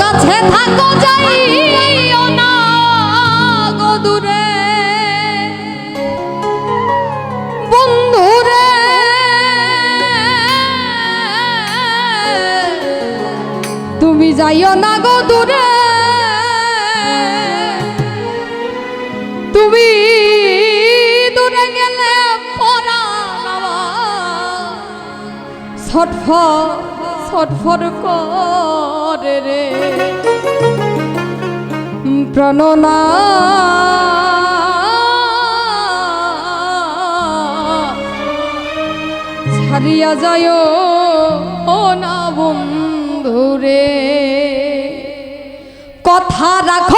কাছে থাকো যাইও না গো দূরে। তুমি যাইও না গো দূরে। তুমি দূরে গেলে পরা ছটফট ছটফট করে রে। প্রণনা। ছাড়িয়া যায় ও না বন্ধুরে। কথা রাখো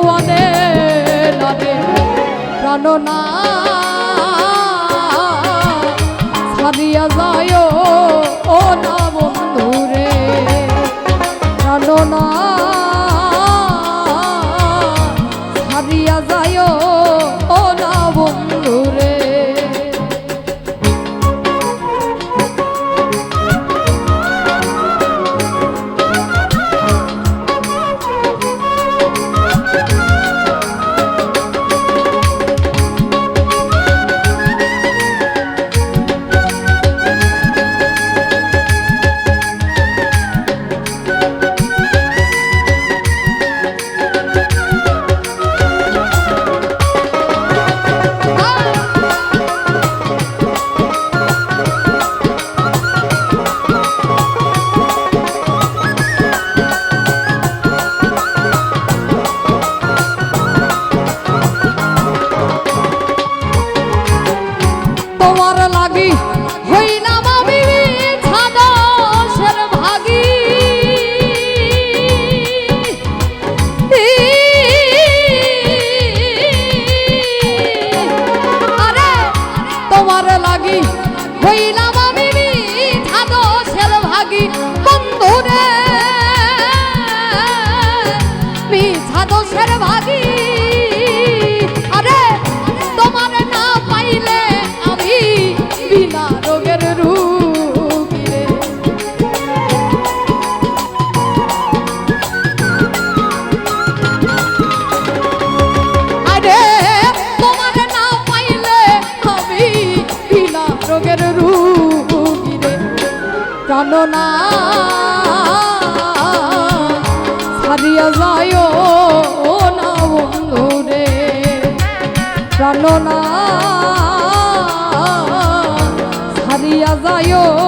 তোমারে রে প্রাণনা ছাড়িয়া যায় ও না বন্ধুরে প্রাণনা 可以啦。প্রাণনা ছাড়িয়া যায় না বন্ধুরে প্রাণনা যায়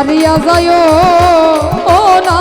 ছাড়িয়া যায় ও না